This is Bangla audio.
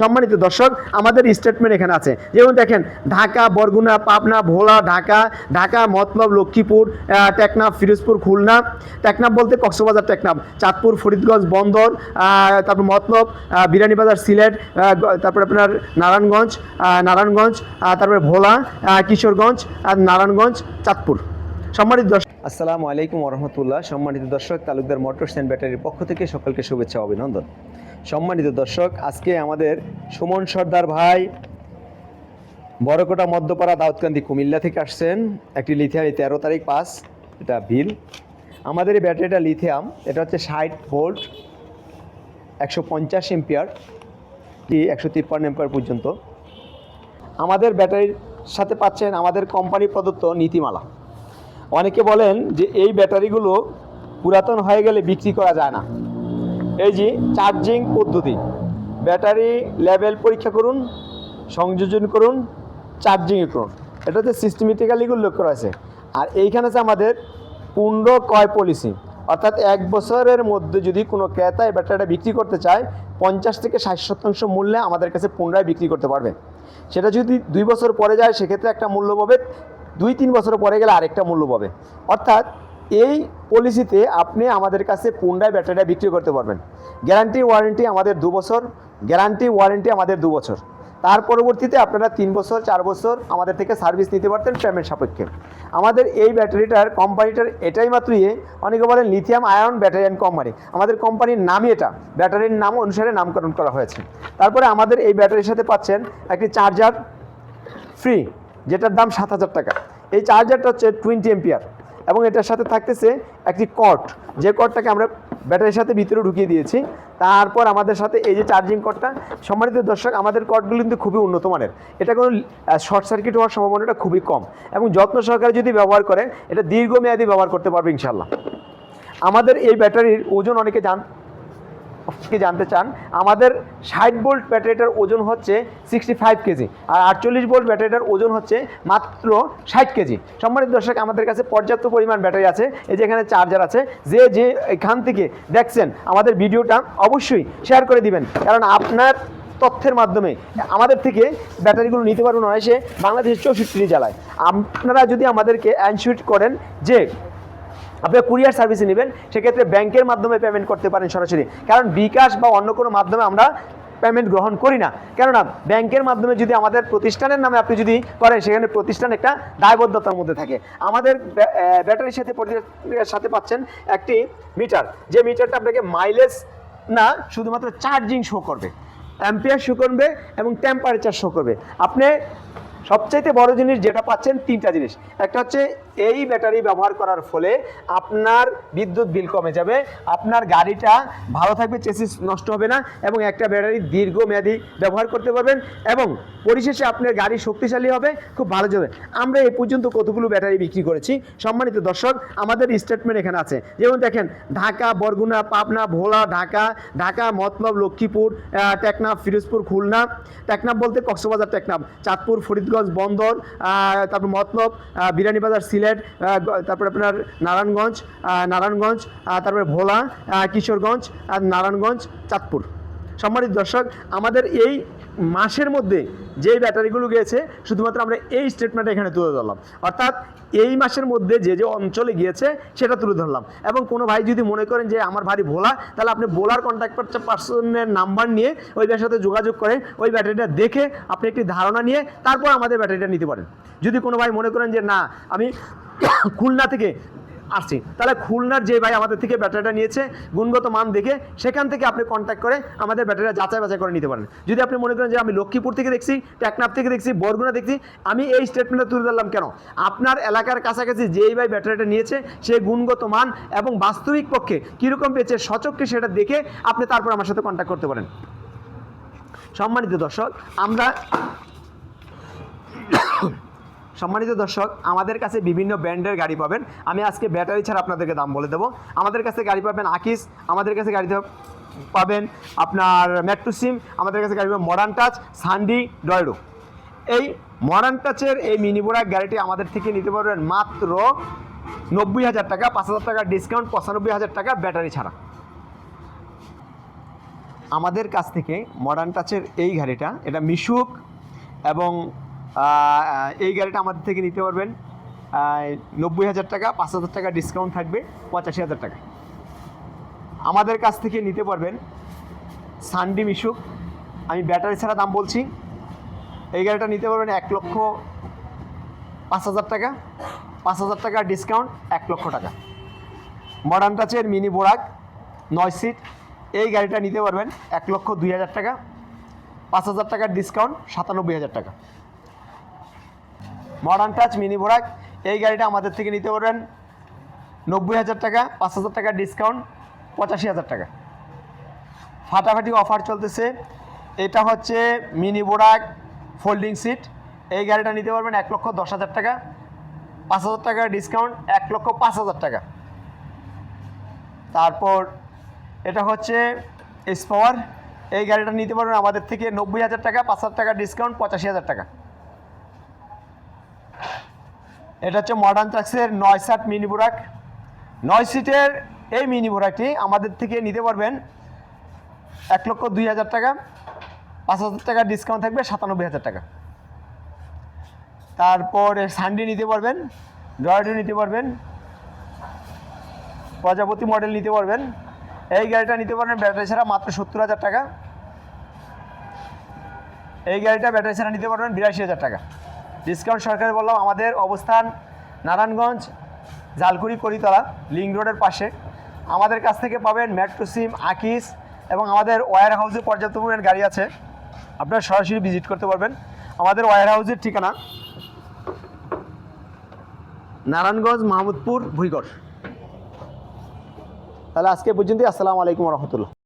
সম্মানিত দর্শক, আমাদের স্টেটমেন্ট এখানে আছে। যেমন দেখেন, ঢাকা, বরগুনা, পাবনা, ভোলা, ঢাকা ঢাকা, মতলব, লক্ষ্মীপুর টেকনাফ, ফিরোজপুর, খুলনা। টেকনাফ বলতে কক্সবাজার টেকনাফ। চাঁদপুর, ফরিদগঞ্জ, বন্দর তারপর মতলব বিরানীবাজার, সিলেট তারপর আপনার নারায়ণগঞ্জ নারায়ণগঞ্জ তারপরে ভোলা কিশোরগঞ্জ, আর নারায়ণগঞ্জ, চাঁদপুর। সম্মানিত দর্শক আসসালামু আলাইকুম রহমতুল্লাহ সম্মানিত দর্শক, তালুকদার মোটরস অ্যান্ড ব্যাটারির পক্ষ থেকে সকলকে শুভেচ্ছা অভিনন্দন। সম্মানিত দর্শক, আজকে আমাদের সুমন সর্দার ভাই বড়কোটা মধ্যপাড়া দাউদকান্দি কুমিল্লা থেকে আসছেন। একটি লিথিয়াম তেরো তারিখ পাস, এটা বিল। আমাদের এই ব্যাটারিটা লিথিয়াম, এটা হচ্ছে ষাট ভোল্ট, একশো পঞ্চাশ এম্পিয়ার, কি একশো তিপ্পান্ন এম্পিয়ার পর্যন্ত। আমাদের ব্যাটারির সাথে পাচ্ছেন আমাদের কোম্পানি প্রদত্ত নীতিমালা। অনেকে বলেন যে এই ব্যাটারিগুলো পুরাতন হয়ে গেলে বিক্রি করা যায় না। এই যে চার্জিং পদ্ধতি, ব্যাটারি লেভেল পরীক্ষা করুন, সংযোজন করুন চার্জিং করুন। এটা হচ্ছে সিস্টেমেটিক্যালিগুলো লক্ষ্য রয়েছে। আর এইখানে আছে আমাদের পূর্ণ ক্রয় পলিসি অর্থাৎ এক বছরের মধ্যে যদি কোনো ক্রেতা এই ব্যাটারিটা বিক্রি করতে চায়, পঞ্চাশ থেকে ষাট শতাংশ মূল্যে আমাদের কাছে পুনরায় বিক্রি করতে পারবে। সেটা যদি দুই বছর পরে যায়, সেক্ষেত্রে একটা মূল্য পাবে দুই তিন বছর পরে গেলে আরেকটা মূল্য পাবে। অর্থাৎ এই পলিসিতে আপনি আমাদের কাছে পুনরায় ব্যাটারিটা বিক্রি করতে পারবেন। গ্যারান্টি ওয়ারেন্টি আমাদের দু বছর, গ্যারান্টি ওয়ারেন্টি আমাদের দু বছর। তার পরবর্তীতে আপনারা তিন বছর, চার বছর আমাদের থেকে সার্ভিস নিতে পারতেন পেমেন্ট সাপেক্ষে। আমাদের এই ব্যাটারিটার কোম্পানিটার এটাই মাত্র ইয়ে অনেকে বলেন lithium ion battery and company আমাদের কোম্পানির নামই এটা। ব্যাটারির নাম অনুসারে নামকরণ করা হয়েছে। তারপরে আমাদের এই ব্যাটারির সাথে পাচ্ছেন একটি চার্জার ফ্রি যেটার দাম সাত হাজার টাকা। এই চার্জারটা হচ্ছে টোয়েন্টি এম্পিয়ার এবং এটার সাথে থাকতেছে একটি কট যে কটটাকে আমরা ব্যাটারির সাথে ভিতরে ঢুকিয়ে দিয়েছি, তারপর আমাদের সাথে এই যে চার্জিং কটটা সম্মানিত দর্শক, আমাদের কটগুলো কিন্তু খুবই উন্নত মানের। এটা কোনো শর্ট সার্কিট হওয়ার সম্ভাবনাটা খুবই কম এবং যত্ন সহকারে যদি ব্যবহার করে, এটা দীর্ঘমেয়াদী ব্যবহার করতে পারবে ইনশাল্লাহ আমাদের এই ব্যাটারির ওজন অনেকে জান কি জানতে চান, আমাদের ষাট ভোল্ট ব্যাটারিটার ওজন হচ্ছে সিক্সটি ফাইভ কেজি আর আটচল্লিশ ভোল্ট ব্যাটারিটার ওজন হচ্ছে মাত্র ষাট কেজি। সম্মানিত দর্শক, আমাদের কাছে পর্যাপ্ত পরিমাণ ব্যাটারি আছে। এই যে এখানে চার্জার আছে, যে যে এখান থেকে দেখছেন আমাদের ভিডিওটা অবশ্যই শেয়ার করে দিবেন। কারণ আপনার তথ্যের মাধ্যমে আমাদের থেকে ব্যাটারিগুলো নিতে পারবেন অনায়াসে বাংলাদেশের চৌষট্টি জেলায়। আপনারা যদি আমাদেরকে অ্যানসুইট করেন যে আপনার কুরিয়ার সার্ভিসে নেবেন, সেক্ষেত্রে ব্যাংকের মাধ্যমে পেমেন্ট করতে পারেন সরাসরি। কারণ বিকাশ বা অন্য কোনো মাধ্যমে আমরা পেমেন্ট গ্রহণ করি না। কেননা, ব্যাংকের মাধ্যমে যদি আমাদের প্রতিষ্ঠানের নামে আপনি যদি করেন, সেখানে প্রতিষ্ঠান একটা দায়বদ্ধতার মধ্যে থাকে। আমাদের ব্যা- ব্যাটারির সাথে সাথে পাচ্ছেন একটি মিটার যে মিটারটা আপনাকে মাইলেজ না, শুধুমাত্র চার্জিং শো করবে। অ্যাম্পিয়ার শো করবে এবং টেম্পারেচার শো করবে। আপনি সবচাইতে বড় জিনিস যেটা পাচ্ছেন তিনটা জিনিস। একটা হচ্ছে এই ব্যাটারি ব্যবহার করার ফলে আপনার বিদ্যুৎ বিল কমে যাবে, আপনার গাড়িটা ভালো থাকবে, চেসিস নষ্ট হবে না, এবং একটা ব্যাটারি দীর্ঘমেয়াদী ব্যবহার করতে পারবেন, এবং পরিশেষে আপনার গাড়ি শক্তিশালী হবে, খুব ভালো যাবে। আমরা এই পর্যন্ত কতগুলো ব্যাটারি বিক্রি করেছি? সম্মানিত দর্শক, আমাদের স্টেটমেন্ট এখানে আছে। যেমন দেখেন, ঢাকা, বরগুনা, পাবনা, ভোলা, ঢাকা ঢাকা, মতলব, লক্ষ্মীপুর টেকনাফ, ফিরোজপুর, খুলনা। টেকনাফ বলতে কক্সবাজার টেকনাফ, চাঁদপুর ফরিদগঞ্জ বন্দর তারপর মতলব বিরানি বাজার সিলেট তারপর আপনার নারায়ণগঞ্জ নারায়ণগঞ্জ তারপরে ভোলা কিশোরগঞ্জ, আর নারায়ণগঞ্জ, চাঁদপুর। সম্মানিত দর্শক, আমাদের এই মাসের মধ্যে যেই ব্যাটারিগুলো গিয়েছে, শুধুমাত্র আমরা এই স্টেটমেন্ট এখানে তুলে ধরলাম। অর্থাৎ এই মাসের মধ্যে যে যে অঞ্চলে গিয়েছে, সেটা তুলে ধরলাম। এবং কোনো ভাই যদি মনে করেন যে আমার ভারী ভোলা, তাহলে আপনি ভোলার কন্ট্যাক্ট পার্সনের নাম্বার নিয়ে ওই ব্যাটার সাথে যোগাযোগ করে ওই ব্যাটারিটা দেখে আপনি একটি ধারণা নিয়ে তারপর আমাদের ব্যাটারিটা নিতে পারেন। যদি কোনো ভাই মনে করেন যে, না, আমি খুলনা থেকে আসছি। তাহলে খুলনার যে ভাই আমাদের থেকে ব্যাটারিটা নিয়েছে, গুণগত মান দেখে সেখান থেকে আপনি কন্ট্যাক্ট করে আমাদের ব্যাটারিটা যাচাই বাছাই করে নিতে পারেন। যদি আপনি মনে করেন যে আমি লক্ষ্মীপুর থেকে দেখছি, টেকনাফ থেকে দেখছি, বরগুনা দেখছি, আমি এই স্টেটমেন্টটা তুলে ধরলাম কেন? আপনার এলাকার কাছাকাছি যেই ভাই ব্যাটারিটা নিয়েছে, সে গুণগত মান এবং বাস্তবিক পক্ষে কীরকম পেয়েছে সচককে সেটা দেখে আপনি তারপর আমার সাথে কন্ট্যাক্ট করতে পারেন। সম্মানিত দর্শক, আমরা সম্মানিত দর্শক, আমাদের কাছে বিভিন্ন ব্র্যান্ডের গাড়ি পাবেন। আমি আজকে ব্যাটারি ছাড়া আপনাদেরকে দাম বলে দেবো। আমাদের কাছে গাড়ি পাবেন আকিস আমাদের কাছে গাড়ি পাবেন আপনার মেট্রো সিম আমাদের কাছে গাড়ি পাবেন মডার্ন টাচ সান্ডি ডয়ডো এই মডার্ন টাচের এই মিনি বোরাক গাড়িটি আমাদের থেকে নিতে পারবেন মাত্র নব্বই হাজার টাকা, পাঁচ হাজার টাকা ডিসকাউন্ট পঁচানব্বই হাজার টাকা ব্যাটারি ছাড়া। আমাদের কাছ থেকে মডার্ন টাচের এই গাড়িটা, এটা মিশুক এবং এই গাড়িটা আমাদের থেকে নিতে পারবেন। নব্বই হাজার টাকা, পাঁচ হাজার টাকা ডিসকাউন্ট থাকবে, পঁচাশি হাজার টাকা। আমাদের কাছ থেকে নিতে পারবেন সানডি মিশুক আমি ব্যাটারি ছাড়া দাম বলছি। এই গাড়িটা নিতে পারবেন এক লক্ষ পাঁচ হাজার টাকা। পাঁচ হাজার টাকা ডিসকাউন্ট এক লক্ষ টাকা। মডার্ন টাচের মিনি বোরাক নয় সিট এই গাড়িটা নিতে পারবেন এক লক্ষ দুই হাজার টাকা। পাঁচ হাজার টাকার ডিসকাউন্ট সাতানব্বই হাজার টাকা। মডার্ন টাচ মিনি বোরাক এই গাড়িটা আমাদের থেকে নিতে পারবেন নব্বই হাজার টাকা, পাঁচ হাজার টাকার ডিসকাউন্ট পঁচাশি হাজার টাকা। ফাটাফাটি অফার চলতেছে। এটা হচ্ছে মিনি বোরাক ফোল্ডিং সিট এই গাড়িটা নিতে পারবেন এক লক্ষ দশ হাজার টাকা, পাঁচ হাজার টাকার ডিসকাউন্ট এক লক্ষ পাঁচ হাজার টাকা। তারপর এটা হচ্ছে এস পাওয়ার এই গাড়িটা নিতে পারবেন আমাদের থেকে নব্বই হাজার টাকা, পাঁচ হাজার টাকা ডিসকাউন্ট পঁচাশি হাজার টাকা। এটা হচ্ছে মডার্ন ট্রাক্সের নয় সাত মিনি বুরাক নয় সিটের এই মিনি বুরাকটি আমাদের থেকে নিতে পারবেন এক লক্ষ দুই হাজার টাকা। পাঁচ হাজার টাকা ডিসকাউন্ট থাকবে সাতানব্বই হাজার টাকা। তারপর সানডে নিতে পারবেন ড্রয়ারও নিতে পারবেন, প্রজাপতি মডেল নিতে পারবেন। এই গাড়িটা নিতে পারবেন ব্যাটারি ছাড়া মাত্র সত্তর হাজার টাকা। এই গাড়িটা ব্যাটারি ছাড়া নিতে পারবেন বিরাশি হাজার টাকা। ডিসকাউন্ট সরকারে বললাম, আমাদের অবস্থান নারায়ণগঞ্জ, জালকুড়ি, করিতলা, লিঙ্ক রোডের পাশে। আমাদের কাছ থেকে পাবেন মেট্রো সিম, আকিস এবং আমাদের ওয়ার হাউসে পর্যাপ্ত পরিমাণ গাড়ি আছে। আপনারা সরাসরি ভিজিট করতে পারবেন। আমাদের ওয়ার হাউসের ঠিকানা নারায়ণগঞ্জ, মাহমুদপুর, ভুইগড়। তাহলে আজকে পর্যন্তই। আসসালামু আলাইকুম রহমতুল্লাহ।